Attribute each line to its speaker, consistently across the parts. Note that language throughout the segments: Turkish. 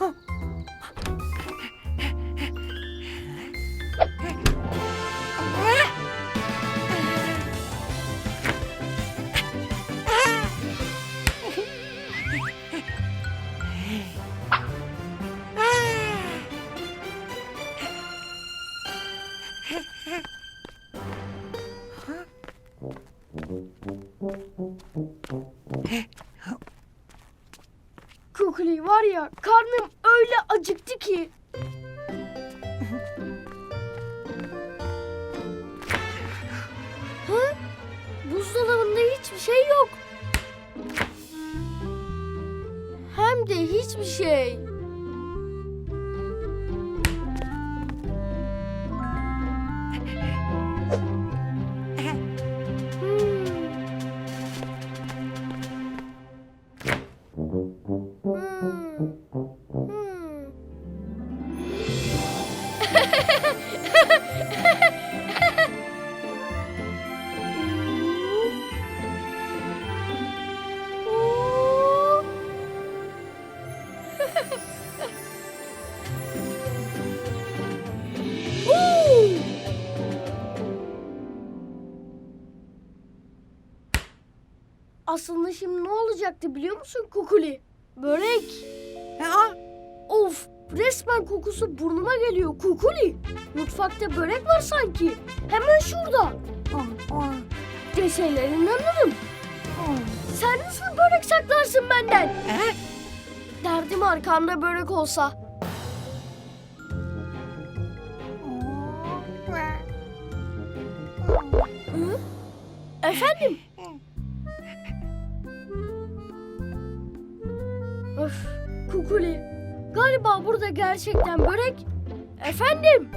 Speaker 1: 어. Kukuli var ya karnım öyle acıktı ki. Hı? Buzdolabında hiçbir şey yok. Hem de hiçbir şey. Aslında şimdi ne olacaktı biliyor musun Kukuli? Börek.
Speaker 2: Aa,
Speaker 1: Of resmen kokusu burnuma geliyor Kukuli. Mutfakta börek var sanki. Hemen şurada.
Speaker 2: aa, aa,
Speaker 1: Deselerinden alırım.
Speaker 2: aa.
Speaker 1: Sen nasıl börek saklarsın benden?
Speaker 2: He?
Speaker 1: Derdim arkamda börek olsa. Hı? Efendim? Galiba burada gerçekten börek. Efendim?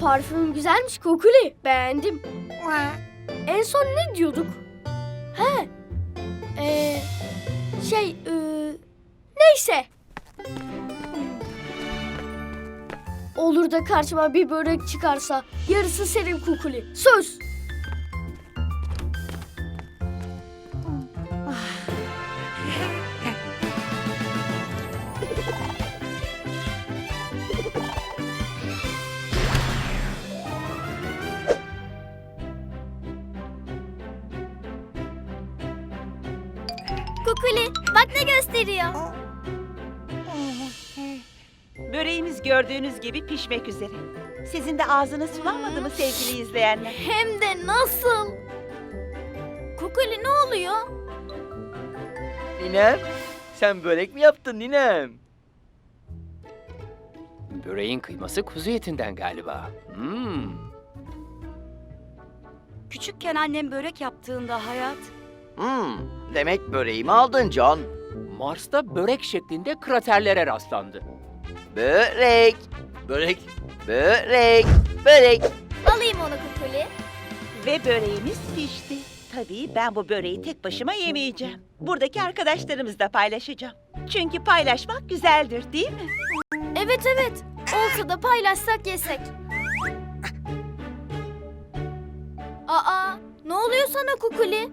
Speaker 1: Parfüm güzelmiş Kukuli. Beğendim. En son ne diyorduk? He. Ee, şey, ee, neyse. Olur da karşıma bir börek çıkarsa yarısı senin Kukuli. Söz.
Speaker 3: Kukuli bak ne gösteriyor.
Speaker 2: Böreğimiz gördüğünüz gibi pişmek üzere. Sizin de ağzınız sulanmadı mı sevgili izleyenler?
Speaker 3: Hem de nasıl? Kukuli ne oluyor?
Speaker 4: Ninem, sen börek mi yaptın ninem?
Speaker 5: Böreğin kıyması kuzu etinden galiba. Hmm.
Speaker 6: Küçükken annem börek yaptığında hayat
Speaker 4: Hmm, demek böreğimi aldın Can.
Speaker 5: Mars'ta börek şeklinde kraterlere rastlandı.
Speaker 4: Börek, börek, börek, börek.
Speaker 3: Alayım onu Kukuli.
Speaker 2: Ve böreğimiz pişti. Tabii ben bu böreği tek başıma yemeyeceğim. Buradaki arkadaşlarımızla paylaşacağım. Çünkü paylaşmak güzeldir değil mi?
Speaker 3: Evet evet. Olsa da paylaşsak yesek. Aa ne oluyor sana Kukuli?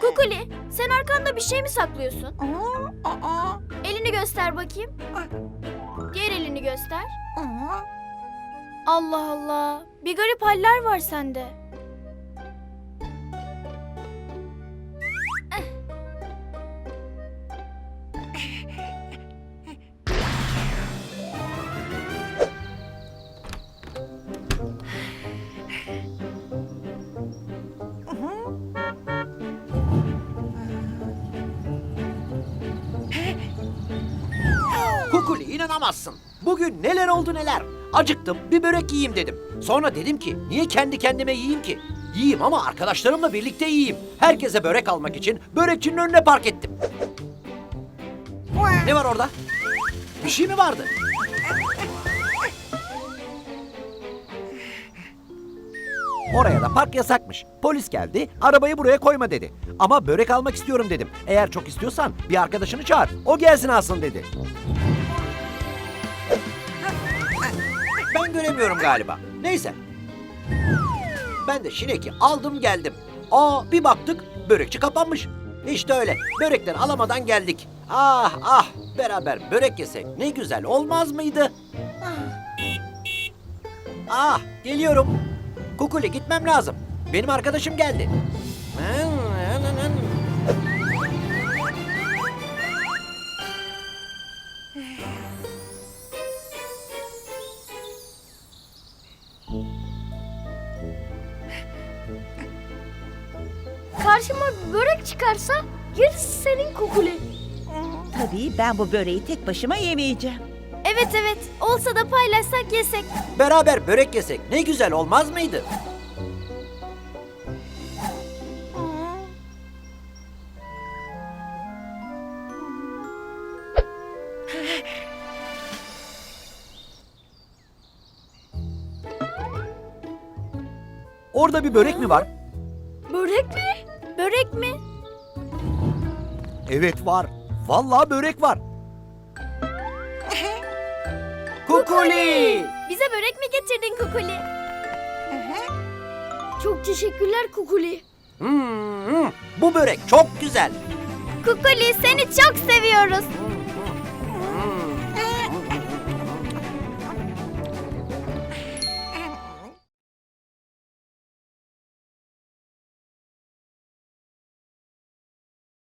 Speaker 3: Kukuli sen arkanda bir şey mi saklıyorsun?
Speaker 2: Aa, aa,
Speaker 3: Elini göster bakayım. Diğer elini göster.
Speaker 2: aa.
Speaker 3: Allah Allah. Bir garip haller var sende.
Speaker 7: Kukuli inanamazsın. Bugün neler oldu neler. Acıktım bir börek yiyeyim dedim. Sonra dedim ki niye kendi kendime yiyeyim ki? Yiyeyim ama arkadaşlarımla birlikte yiyeyim. Herkese börek almak için börekçinin önüne park ettim. Ne var orada? Bir şey mi vardı? Oraya da park yasakmış. Polis geldi, arabayı buraya koyma dedi. Ama börek almak istiyorum dedim. Eğer çok istiyorsan bir arkadaşını çağır. O gelsin alsın dedi. Ben göremiyorum galiba. Neyse. Ben de şineki aldım geldim. Aa bir baktık börekçi kapanmış. İşte öyle. Börekleri alamadan geldik. Ah ah beraber börek yesek ne güzel olmaz mıydı? Ah geliyorum. Kukuli gitmem lazım. Benim arkadaşım geldi.
Speaker 1: Karşıma börek çıkarsa gerisi senin Kukuli.
Speaker 2: Tabii ben bu böreği tek başıma yemeyeceğim.
Speaker 3: Evet evet. Olsa da paylaşsak yesek.
Speaker 7: Beraber börek yesek ne güzel olmaz mıydı? Orada bir börek mi var?
Speaker 1: Börek mi?
Speaker 3: Börek mi?
Speaker 7: Evet var. Vallahi börek var. Kukuli!
Speaker 3: Bize börek mi getirdin Kukuli?
Speaker 1: Çok teşekkürler Kukuli.
Speaker 7: Hmm, bu börek çok güzel.
Speaker 3: Kukuli seni çok seviyoruz.
Speaker 7: Hmm,